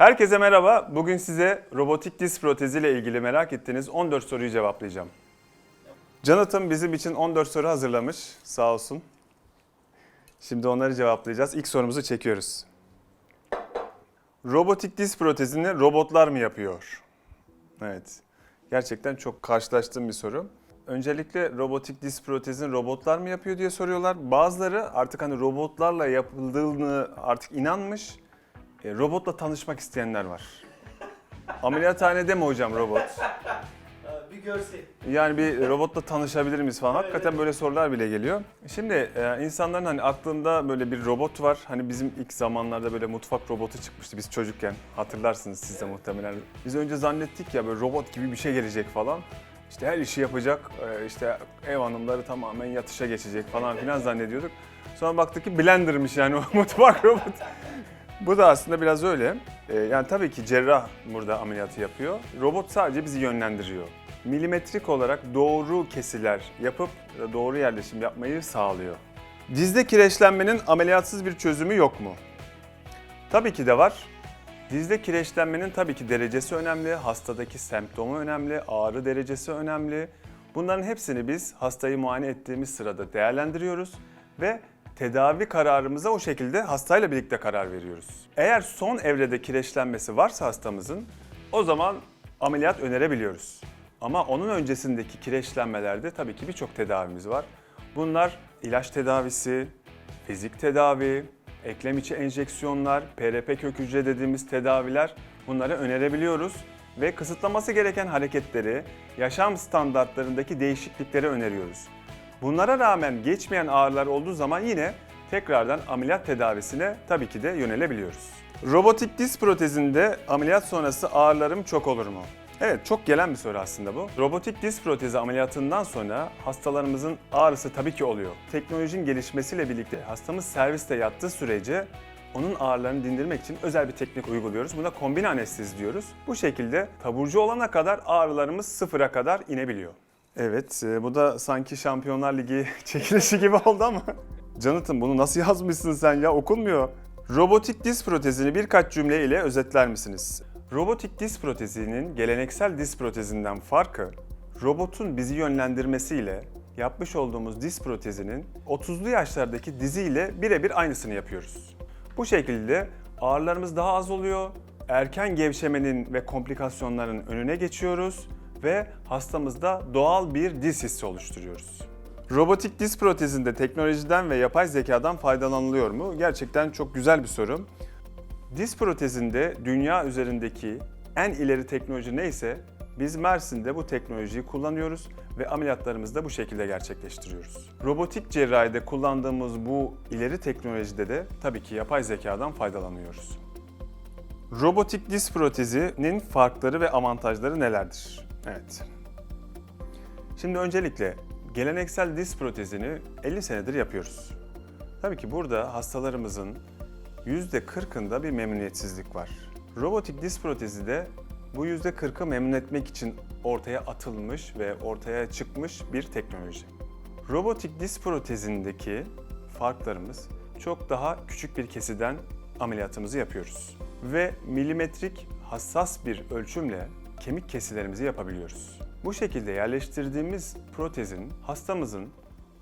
Herkese merhaba. Bugün size robotik diz protezi ile ilgili merak ettiğiniz 14 soruyu cevaplayacağım. Jonathan bizim için 14 soru hazırlamış. Sağ olsun. Şimdi onları cevaplayacağız. İlk sorumuzu çekiyoruz. Robotik diz protezini robotlar mı yapıyor? Evet. Gerçekten çok karşılaştığım bir soru. Öncelikle robotik diz protezini robotlar mı yapıyor diye soruyorlar. Bazıları artık hani robotlarla yapıldığını artık inanmış. E, robotla tanışmak isteyenler var. Ameliyathanede mi hocam robot? Bir görsel. Yani bir robotla tanışabilir miyiz falan. Hakikaten böyle sorular bile geliyor. Şimdi e, insanların hani aklında böyle bir robot var. Hani bizim ilk zamanlarda böyle mutfak robotu çıkmıştı biz çocukken. Hatırlarsınız siz de muhtemelen. Biz önce zannettik ya böyle robot gibi bir şey gelecek falan. İşte her işi yapacak, e, işte ev hanımları tamamen yatışa geçecek falan filan zannediyorduk. Sonra baktık ki blendermış yani o mutfak robotu. Bu da aslında biraz öyle. Ee, yani tabii ki cerrah burada ameliyatı yapıyor. Robot sadece bizi yönlendiriyor. Milimetrik olarak doğru kesiler yapıp doğru yerleşim yapmayı sağlıyor. Dizde kireçlenmenin ameliyatsız bir çözümü yok mu? Tabii ki de var. Dizde kireçlenmenin tabii ki derecesi önemli, hastadaki semptomu önemli, ağrı derecesi önemli. Bunların hepsini biz hastayı muayene ettiğimiz sırada değerlendiriyoruz ve tedavi kararımıza o şekilde hastayla birlikte karar veriyoruz. Eğer son evrede kireçlenmesi varsa hastamızın o zaman ameliyat önerebiliyoruz. Ama onun öncesindeki kireçlenmelerde tabii ki birçok tedavimiz var. Bunlar ilaç tedavisi, fizik tedavi, eklem içi enjeksiyonlar, PRP kök hücre dediğimiz tedaviler bunları önerebiliyoruz ve kısıtlaması gereken hareketleri, yaşam standartlarındaki değişiklikleri öneriyoruz. Bunlara rağmen geçmeyen ağrılar olduğu zaman yine tekrardan ameliyat tedavisine tabii ki de yönelebiliyoruz. Robotik diz protezinde ameliyat sonrası ağrılarım çok olur mu? Evet çok gelen bir soru aslında bu. Robotik diz protezi ameliyatından sonra hastalarımızın ağrısı tabii ki oluyor. Teknolojinin gelişmesiyle birlikte hastamız serviste yattığı sürece onun ağrılarını dindirmek için özel bir teknik uyguluyoruz. Buna kombin anestezi diyoruz. Bu şekilde taburcu olana kadar ağrılarımız sıfıra kadar inebiliyor. Evet, e, bu da sanki Şampiyonlar Ligi çekilişi gibi oldu ama. Jonathan bunu nasıl yazmışsın sen ya okunmuyor. Robotik diz protezini birkaç cümle ile özetler misiniz? Robotik diz protezinin geleneksel diz protezinden farkı, robotun bizi yönlendirmesiyle yapmış olduğumuz diz protezinin 30'lu yaşlardaki diziyle birebir aynısını yapıyoruz. Bu şekilde ağrılarımız daha az oluyor, erken gevşemenin ve komplikasyonların önüne geçiyoruz ve hastamızda doğal bir diz hissi oluşturuyoruz. Robotik diz protezinde teknolojiden ve yapay zekadan faydalanılıyor mu? Gerçekten çok güzel bir soru. Diz protezinde dünya üzerindeki en ileri teknoloji neyse biz Mersin'de bu teknolojiyi kullanıyoruz ve ameliyatlarımızı da bu şekilde gerçekleştiriyoruz. Robotik cerrahide kullandığımız bu ileri teknolojide de tabii ki yapay zekadan faydalanıyoruz. Robotik diz protezinin farkları ve avantajları nelerdir? Evet. Şimdi öncelikle geleneksel diz protezini 50 senedir yapıyoruz. Tabii ki burada hastalarımızın %40'ında bir memnuniyetsizlik var. Robotik diz protezi de bu %40'ı memnun etmek için ortaya atılmış ve ortaya çıkmış bir teknoloji. Robotik diz protezindeki farklarımız çok daha küçük bir kesiden ameliyatımızı yapıyoruz. Ve milimetrik hassas bir ölçümle kemik kesilerimizi yapabiliyoruz. Bu şekilde yerleştirdiğimiz protezin hastamızın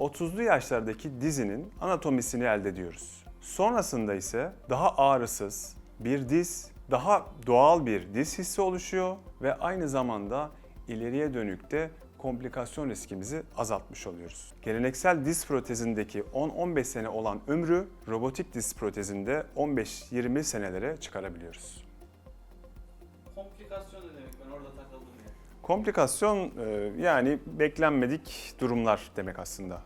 30'lu yaşlardaki dizinin anatomisini elde ediyoruz. Sonrasında ise daha ağrısız bir diz, daha doğal bir diz hissi oluşuyor ve aynı zamanda ileriye dönük de komplikasyon riskimizi azaltmış oluyoruz. Geleneksel diz protezindeki 10-15 sene olan ömrü robotik diz protezinde 15-20 senelere çıkarabiliyoruz. Komplikasyon e, yani beklenmedik durumlar demek aslında.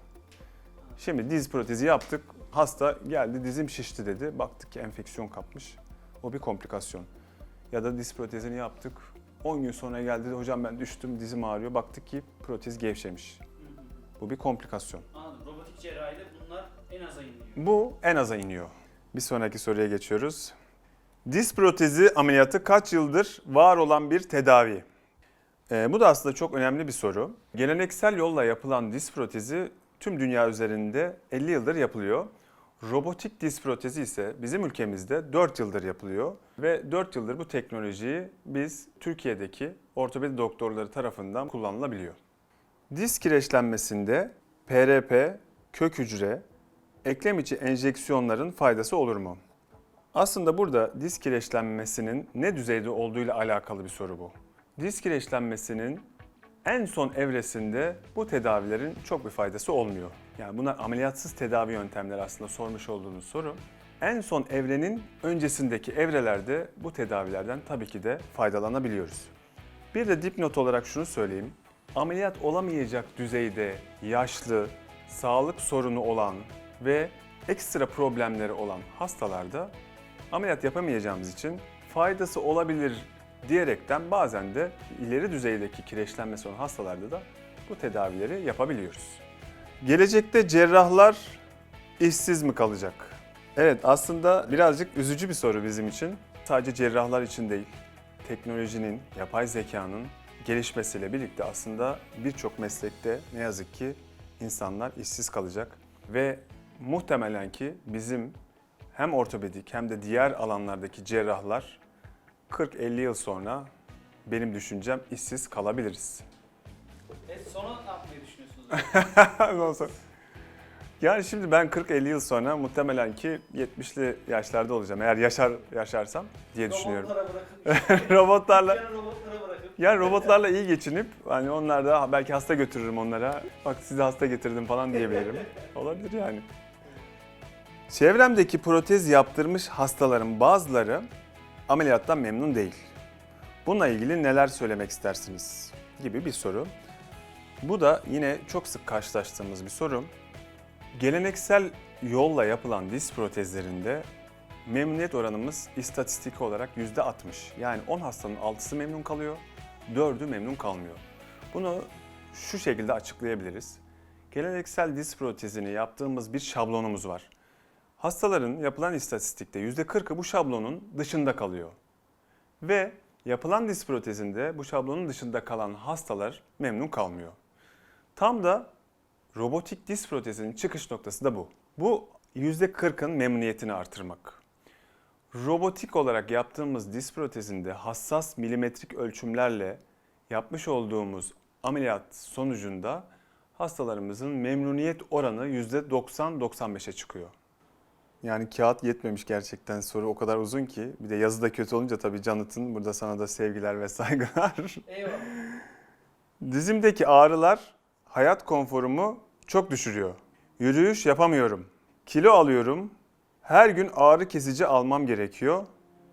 Şimdi diz protezi yaptık. Hasta geldi dizim şişti dedi. Baktık ki enfeksiyon kapmış. O bir komplikasyon. Ya da diz protezini yaptık. 10 gün sonra geldi dedi hocam ben düştüm dizim ağrıyor. Baktık ki protez gevşemiş. Bu bir komplikasyon. Anladım. Robotik cerrahide bunlar en aza iniyor. Bu en aza iniyor. Bir sonraki soruya geçiyoruz. Diz protezi ameliyatı kaç yıldır var olan bir tedavi? Ee, bu da aslında çok önemli bir soru. Geleneksel yolla yapılan diz protezi tüm dünya üzerinde 50 yıldır yapılıyor. Robotik diz protezi ise bizim ülkemizde 4 yıldır yapılıyor ve 4 yıldır bu teknolojiyi biz Türkiye'deki ortopedi doktorları tarafından kullanılabiliyor. Diz kireçlenmesinde PRP, kök hücre, eklem içi enjeksiyonların faydası olur mu? Aslında burada diz kireçlenmesinin ne düzeyde olduğuyla alakalı bir soru bu. Diz kireçlenmesinin en son evresinde bu tedavilerin çok bir faydası olmuyor. Yani bunlar ameliyatsız tedavi yöntemleri aslında sormuş olduğunuz soru. En son evrenin öncesindeki evrelerde bu tedavilerden tabii ki de faydalanabiliyoruz. Bir de dipnot olarak şunu söyleyeyim. Ameliyat olamayacak düzeyde yaşlı, sağlık sorunu olan ve ekstra problemleri olan hastalarda ameliyat yapamayacağımız için faydası olabilir diyerekten bazen de ileri düzeydeki kireçlenmesi olan hastalarda da bu tedavileri yapabiliyoruz. Gelecekte cerrahlar işsiz mi kalacak? Evet aslında birazcık üzücü bir soru bizim için. Sadece cerrahlar için değil, teknolojinin, yapay zekanın gelişmesiyle birlikte aslında birçok meslekte ne yazık ki insanlar işsiz kalacak ve muhtemelen ki bizim hem ortopedik hem de diğer alanlardaki cerrahlar 40-50 yıl sonra benim düşüncem işsiz kalabiliriz. E sonra ne yapmayı düşünüyorsunuz? Yani şimdi ben 40-50 yıl sonra muhtemelen ki 70'li yaşlarda olacağım eğer yaşar yaşarsam diye düşünüyorum. Robotlarla yani robotlara bırakıp. yani robotlarla iyi geçinip hani onlar da belki hasta götürürüm onlara. Bak size hasta getirdim falan diyebilirim. Olabilir yani. Çevremdeki protez yaptırmış hastaların bazıları ameliyattan memnun değil. Bununla ilgili neler söylemek istersiniz gibi bir soru. Bu da yine çok sık karşılaştığımız bir soru. Geleneksel yolla yapılan diz protezlerinde memnuniyet oranımız istatistik olarak %60. Yani 10 hastanın 6'sı memnun kalıyor, 4'ü memnun kalmıyor. Bunu şu şekilde açıklayabiliriz. Geleneksel diz protezini yaptığımız bir şablonumuz var. Hastaların yapılan istatistikte %40'ı bu şablonun dışında kalıyor. Ve yapılan diz protezinde bu şablonun dışında kalan hastalar memnun kalmıyor. Tam da robotik diz protezinin çıkış noktası da bu. Bu %40'ın memnuniyetini artırmak. Robotik olarak yaptığımız diz protezinde hassas milimetrik ölçümlerle yapmış olduğumuz ameliyat sonucunda hastalarımızın memnuniyet oranı %90-95'e çıkıyor. Yani kağıt yetmemiş gerçekten soru o kadar uzun ki. Bir de yazı da kötü olunca tabii Canıt'ın burada sana da sevgiler ve saygılar. Eyvallah. Dizimdeki ağrılar hayat konforumu çok düşürüyor. Yürüyüş yapamıyorum. Kilo alıyorum. Her gün ağrı kesici almam gerekiyor.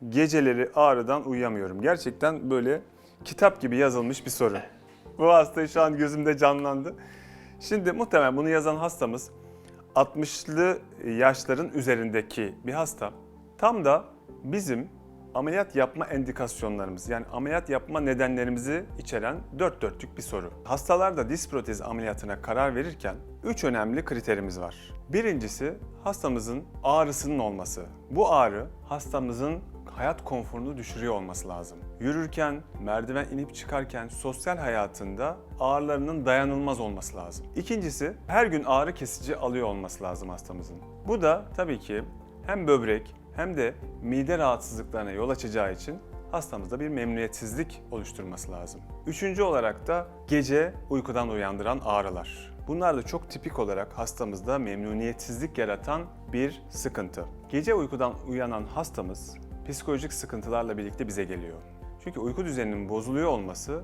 Geceleri ağrıdan uyuyamıyorum. Gerçekten böyle kitap gibi yazılmış bir soru. Bu hasta şu an gözümde canlandı. Şimdi muhtemelen bunu yazan hastamız 60'lı yaşların üzerindeki bir hasta. Tam da bizim ameliyat yapma endikasyonlarımız yani ameliyat yapma nedenlerimizi içeren dört dörtlük bir soru. Hastalarda diz protezi ameliyatına karar verirken üç önemli kriterimiz var. Birincisi hastamızın ağrısının olması. Bu ağrı hastamızın hayat konforunu düşürüyor olması lazım. Yürürken, merdiven inip çıkarken sosyal hayatında ağrılarının dayanılmaz olması lazım. İkincisi her gün ağrı kesici alıyor olması lazım hastamızın. Bu da tabii ki hem böbrek hem de mide rahatsızlıklarına yol açacağı için hastamızda bir memnuniyetsizlik oluşturması lazım. Üçüncü olarak da gece uykudan uyandıran ağrılar. Bunlar da çok tipik olarak hastamızda memnuniyetsizlik yaratan bir sıkıntı. Gece uykudan uyanan hastamız psikolojik sıkıntılarla birlikte bize geliyor. Çünkü uyku düzeninin bozuluyor olması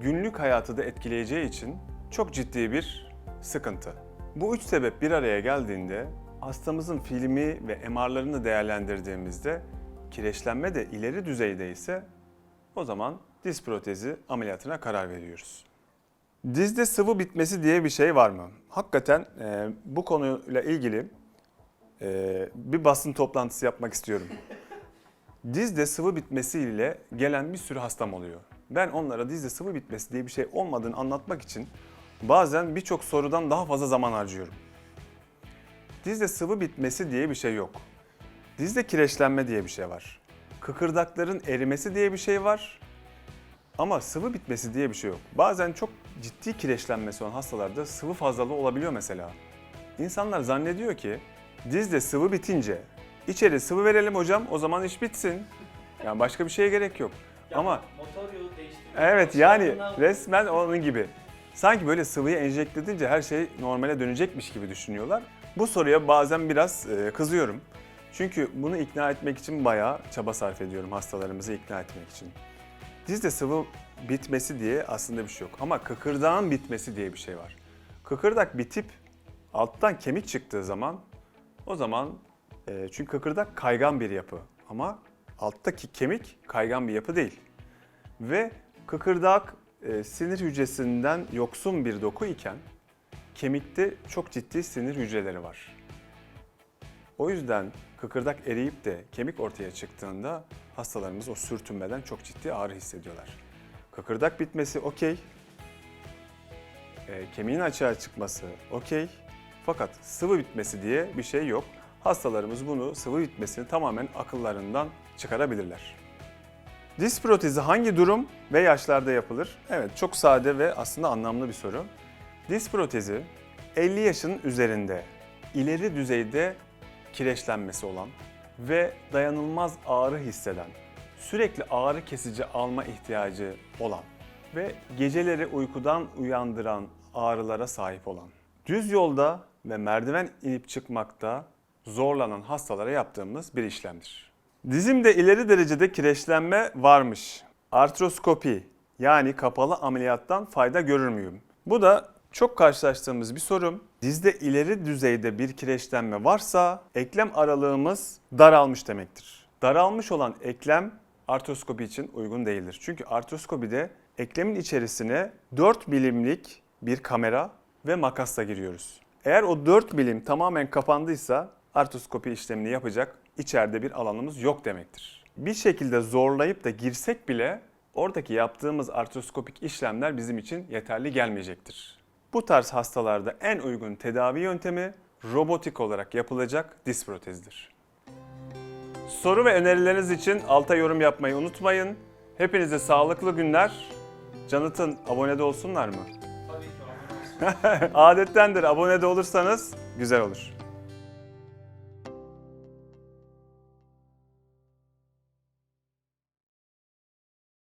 günlük hayatı da etkileyeceği için çok ciddi bir sıkıntı. Bu üç sebep bir araya geldiğinde hastamızın filmi ve MR'larını değerlendirdiğimizde kireçlenme de ileri düzeyde ise o zaman diz protezi ameliyatına karar veriyoruz. Dizde sıvı bitmesi diye bir şey var mı? Hakikaten e, bu konuyla ilgili e, bir basın toplantısı yapmak istiyorum. Dizde sıvı bitmesiyle gelen bir sürü hastam oluyor. Ben onlara dizde sıvı bitmesi diye bir şey olmadığını anlatmak için bazen birçok sorudan daha fazla zaman harcıyorum. Dizde sıvı bitmesi diye bir şey yok. Dizde kireçlenme diye bir şey var. Kıkırdakların erimesi diye bir şey var. Ama sıvı bitmesi diye bir şey yok. Bazen çok ciddi kireçlenmesi olan hastalarda sıvı fazlalığı olabiliyor mesela. İnsanlar zannediyor ki Dizde sıvı bitince içeri sıvı verelim hocam o zaman iş bitsin. Yani başka bir şeye gerek yok. Ya Ama motor yolu değiştirmek. evet yani resmen onun gibi. Sanki böyle sıvıyı enjekte edince her şey normale dönecekmiş gibi düşünüyorlar. Bu soruya bazen biraz e, kızıyorum. Çünkü bunu ikna etmek için bayağı çaba sarf ediyorum hastalarımızı ikna etmek için. Dizde sıvı bitmesi diye aslında bir şey yok. Ama kıkırdağın bitmesi diye bir şey var. Kıkırdak bitip alttan kemik çıktığı zaman o zaman e, çünkü kıkırdak kaygan bir yapı ama alttaki kemik kaygan bir yapı değil. Ve kıkırdak e, sinir hücresinden yoksun bir doku iken kemikte çok ciddi sinir hücreleri var. O yüzden kıkırdak eriyip de kemik ortaya çıktığında hastalarımız o sürtünmeden çok ciddi ağrı hissediyorlar. Kıkırdak bitmesi okey. E, kemiğin açığa çıkması okey. Fakat sıvı bitmesi diye bir şey yok. Hastalarımız bunu sıvı bitmesini tamamen akıllarından çıkarabilirler. Diz protezi hangi durum ve yaşlarda yapılır? Evet çok sade ve aslında anlamlı bir soru. Diz protezi 50 yaşın üzerinde ileri düzeyde kireçlenmesi olan ve dayanılmaz ağrı hisseden, sürekli ağrı kesici alma ihtiyacı olan ve geceleri uykudan uyandıran ağrılara sahip olan, düz yolda ve merdiven inip çıkmakta zorlanan hastalara yaptığımız bir işlemdir. Dizimde ileri derecede kireçlenme varmış. Artroskopi yani kapalı ameliyattan fayda görür müyüm? Bu da çok karşılaştığımız bir sorum. Dizde ileri düzeyde bir kireçlenme varsa eklem aralığımız daralmış demektir. Daralmış olan eklem artroskopi için uygun değildir. Çünkü artroskopide eklemin içerisine 4 milimlik bir kamera ve makasla giriyoruz. Eğer o 4 milim tamamen kapandıysa artroskopi işlemini yapacak içeride bir alanımız yok demektir. Bir şekilde zorlayıp da girsek bile oradaki yaptığımız artroskopik işlemler bizim için yeterli gelmeyecektir. Bu tarz hastalarda en uygun tedavi yöntemi robotik olarak yapılacak diz protezidir. Soru ve önerileriniz için alta yorum yapmayı unutmayın. Hepinize sağlıklı günler. Canıt'ın abonede olsunlar mı? Tabii ki o. Adettendir abonede olursanız güzel olur.